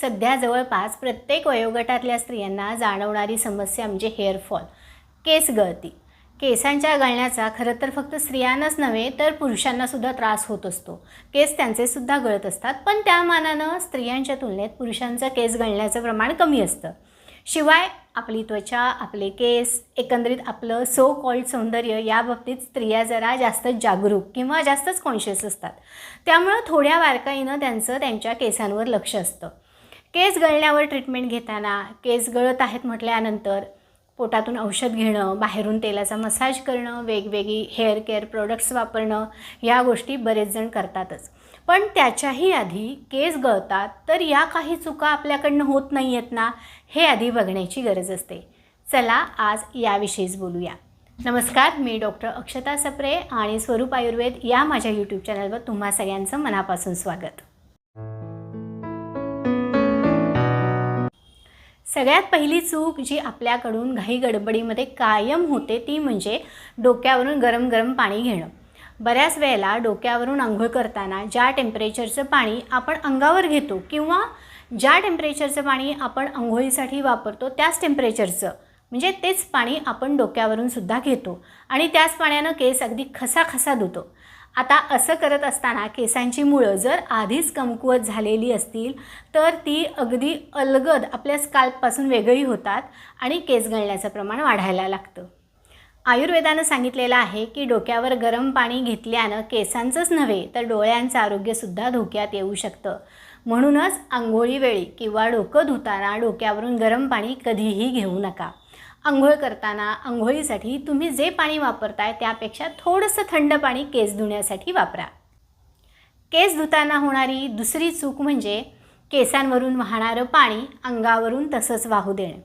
सध्या जवळपास प्रत्येक वयोगटातल्या स्त्रियांना जाणवणारी समस्या म्हणजे हेअरफॉल केस गळती. केसांच्या गळण्याचा खरं तर फक्त स्त्रियांनाच नव्हे तर पुरुषांनासुद्धा त्रास होत असतो. केस त्यांचेसुद्धा गळत असतात पण त्या मानानं स्त्रियांच्या तुलनेत पुरुषांचं केस गळण्याचं प्रमाण कमी असतं. शिवाय आपली त्वचा आपले केस एकंदरीत आपलं सो कॉल्ड सौंदर्य याबाबतीत स्त्रिया जरा जास्तच जागरूक किंवा जास्तच कॉन्शियस असतात. त्यामुळं थोड्या बारकाईनं त्यांचं त्यांच्या केसांवर लक्ष असतं. केस गळण्यावर ट्रीटमेंट घेताना केस गळत आहेत म्हटल्यानंतर पोटातून औषध घेणं बाहेरून तेलाचा मसाज करणं वेगवेगळी हेअर केअर प्रोडक्ट्स वापरणं या गोष्टी बरेच जण करतातच. पण त्याच्याही आधी केस गळतात तर या काही चुका आपल्याकडनं होत नाही आहेत ना हे आधी बघण्याची गरज असते. चला आज याविषयीच बोलूया. नमस्कार मी डॉक्टर अक्षता सप्रे आणि स्वरूप आयुर्वेद या माझ्या यूट्यूब चॅनलवर तुम्हा सगळ्यांचं मनापासून स्वागत. सगळ्यात पहिली चूक जी आपल्याकडून घाई गडबडीमध्ये कायम होते ती म्हणजे डोक्यावरून गरम गरम पाणी घेणं. बऱ्याच वेळेला डोक्यावरून आंघोळ करताना ज्या टेम्परेचरचं पाणी आपण अंगावर घेतो किंवा ज्या टेम्परेचरचं पाणी आपण आंघोळीसाठी वापरतो त्याच टेम्परेचरचं म्हणजे तेच पाणी आपण डोक्यावरून सुद्धा घेतो आणि त्याच पाण्यानं केस अगदी खसाखसा धुतो. आता असं करत असताना केसांची मुळं जर आधीच कमकुवत झालेली असतील तर ती अगदी अलगद आपल्या स्काल्पपासून वेगळी होतात आणि केस गळण्याचं प्रमाण वाढायला लागतं. आयुर्वेदानं सांगितलेलं आहे की डोक्यावर गरम पाणी घेतल्यानं केसांचंच नव्हे तर डोळ्यांचं आरोग्यसुद्धा धोक्यात येऊ शकतं. म्हणूनच आंघोळीवेळी किंवा डोकं धुताना डोक्यावरून गरम पाणी कधीही घेऊ नका. आंघोळ करताना आंघोळीसाठी तुम्ही जे पाणी वापरताय त्यापेक्षा थोडंसं थंड पाणी केस धुण्यासाठी वापरा. केस धुताना होणारी दुसरी चूक म्हणजे केसांवरून वाहणारं पाणी अंगावरून तसंच वाहू देणे.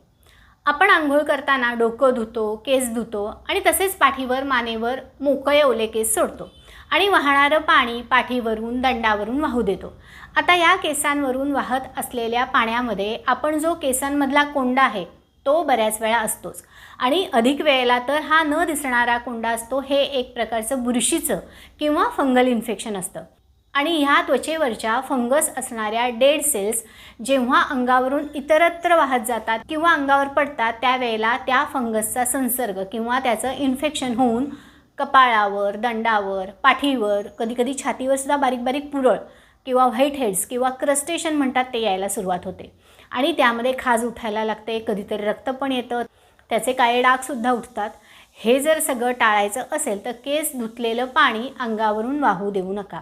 आपण आंघोळ करताना डोकं धुतो केस धुतो आणि तसेच पाठीवर मानेवर मोकळे ओले केस सोडतो आणि वाहणारं पाणी पाठीवरून दंडावरून वाहू देतो. आता या केसांवरून वाहत असलेल्या पाण्यामध्ये आपण जो केसांमधला कोंडा आहे तो बऱ्याच वेळा असतोच. आणि अधिक वेळेला तर हा न दिसणारा कोंडा असतो हे एक प्रकारचं बुरशीचं किंवा फंगल इन्फेक्शन असतं. आणि ह्या त्वचेवरच्या फंगस असणाऱ्या डेड सेल्स जेव्हा अंगावरून इतरत्र वाहत जातात किंवा अंगावर पडतात त्यावेळेला त्या फंगसचा संसर्ग किंवा त्याचं इन्फेक्शन होऊन कपाळावर दंडावर पाठीवर कधीकधी छातीवर सुद्धा बारीक बारीक पुरळ किंवा व्हाईट हेड्स किंवा क्रस्टेशन म्हणतात ते यायला सुरुवात होते. आणि त्यामध्ये खाज उठायला लागते कधीतरी रक्त पण येतं त्याचे काळे डागसुद्धा उठतात. हे जर सगळं टाळायचं असेल तर केस धुतलेलं पाणी अंगावरून वाहू देऊ नका.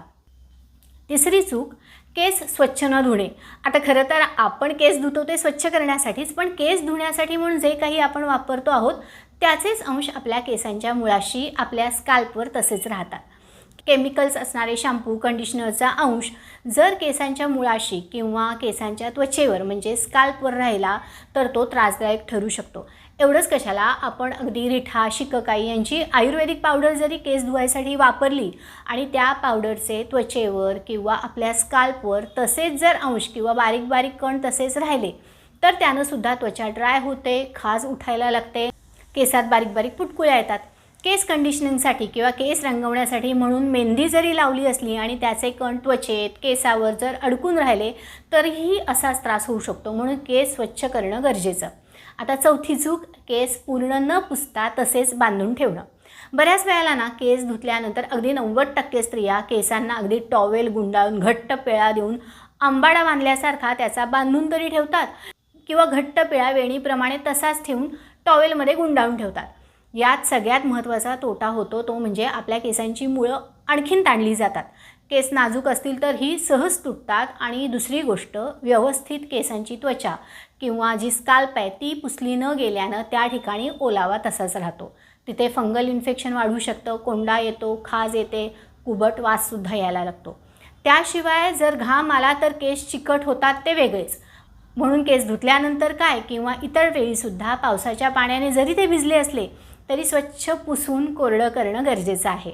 तिसरी चूक केस स्वच्छ न धुणे. आता खरं तर आपण केस धुतो ते स्वच्छ करण्यासाठीच पण केस धुण्यासाठी म्हणून जे काही आपण वापरतो आहोत त्याचेच अंश आपल्या केसांच्या मुळाशी आपल्या स्काल्पवर तसेच राहतात. केमिकल्स असणारे शॅम्पू कंडिशनरचा अंश जर केसांच्या मुळाशी किंवा केसांच्या त्वचेवर म्हणजे स्काल्पवर राहिला तर तो त्रासदायक ठरू शकतो. एवढंच कशाला आपण अगदी रिठा शिककाई यांची आयुर्वेदिक पावडर जरी केस धुवायसाठी वापरली आणि त्या पावडरचे त्वचेवर किंवा आपल्या स्काल्पवर तसेच जर अंश किंवा बारीक बारीक कण तसेच राहिले तर त्यानं सुद्धा त्वचा ड्राय होते खाज उठायला लागते. केसात बारीक बारीक पुटकुळ्या येतात. केस कंडिशनिंगसाठी किंवा केस रंगवण्यासाठी म्हणून मेहंदी जरी लावली असली आणि त्याचे कण त्वचेत केसावर जर अडकून राहिले तरीही असाच त्रास होऊ शकतो. म्हणून केस स्वच्छ करणं गरजेचं. आता चौथी चूक केस पूर्ण न पुसता तसेच बांधून ठेवणं. बऱ्याच वेळेला ना केस धुतल्यानंतर अगदी नव्वद टक्के स्त्रिया केसांना अगदी टॉवेल गुंडाळून घट्ट पिळा देऊन आंबाडा बांधल्यासारखा त्याचा बांधून तरी ठेवतात किंवा घट्ट पिळा वेणीप्रमाणे तसाच ठेवून टॉवेलमध्ये गुंडाळून ठेवतात. यात सगळ्यात महत्त्वाचा तोटा होतो तो म्हणजे आपल्या केसांची मुळं आणखीन ताणली जातात. केस नाजूक असतील तर ही सहज तुटतात आणि दुसरी गोष्ट व्यवस्थित केसांची त्वचा किंवा जी स्काल्प आहे ती पुसली न गेल्यानं त्या ठिकाणी ओलावा तसाच राहतो. तिथे फंगल इन्फेक्शन वाढू शकतं कोंडा येतो खाज येते कुबट वाससुद्धा यायला लागतो. त्याशिवाय जर घाम आला तर केस चिकट होतात ते वेगळेच. म्हणून केस धुतल्यानंतर काय किंवा इतर वेळीसुद्धा पावसाच्या पाण्याने जरी ते भिजले असले तरी स्वच्छ पुसून कोरडं करणं गरजेचं आहे.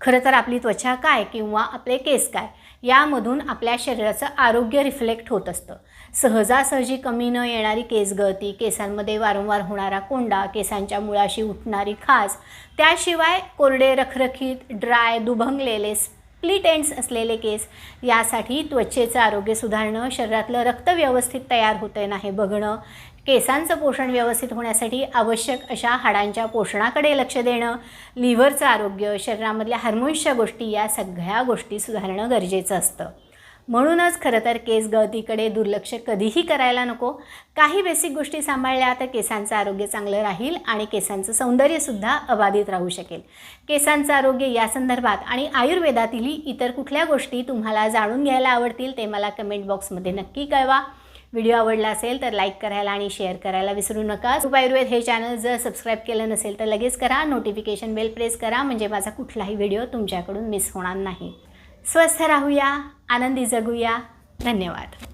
खरं तर आपली त्वचा काय किंवा आपले केस काय यामधून आपल्या शरीराचं आरोग्य रिफ्लेक्ट होत असतं. सहजासहजी कमी न येणारी केस गळती केसांमध्ये वारंवार होणारा कोंडा केसांच्या मुळाशी उठणारी खाज त्याशिवाय कोरडे रखरखीत ड्राय दुभंगलेले स्प्लिट एंड्स असलेले केस यासाठी त्वचेचं आरोग्य सुधारणं शरीरातलं रक्त व्यवस्थित तयार होतं नाही बघणं केसांचं पोषण व्यवस्थित होण्यासाठी आवश्यक अशा हाडांच्या पोषणाकडे लक्ष देणं लिव्हरचं आरोग्य शरीरामधल्या हार्मोन्सच्या गोष्टी या सगळ्या गोष्टी सुधारणं गरजेचं असतं. म्हणूनच खरं तर केस गळतीकडे दुर्लक्ष कधीही करायला नको. काही बेसिक गोष्टी सांभाळल्या तर केसांचं आरोग्य चांगलं राहील आणि केसांचं सौंदर्यसुद्धा अबाधित राहू शकेल. केसांचं आरोग्य या संदर्भात आणि आयुर्वेदातीलही इतर कुठल्या गोष्टी तुम्हाला जाणून घ्यायला आवडतील ते मला कमेंट बॉक्समध्ये नक्की कळवा. व्हिडिओ आवडला असेल तर लाईक करायला आणि शेअर करायला विसरू नका. सुप आयुर्वेद हे चॅनल जर सबस्क्राईब केलं नसेल तर लगेच करा. नोटिफिकेशन बेल प्रेस करा. म्हणजे माझा कुठलाही व्हिडिओ तुमच्याकडून मिस होणार नाही. स्वस्थ राहूया. आनंदी जगूया. धन्यवाद.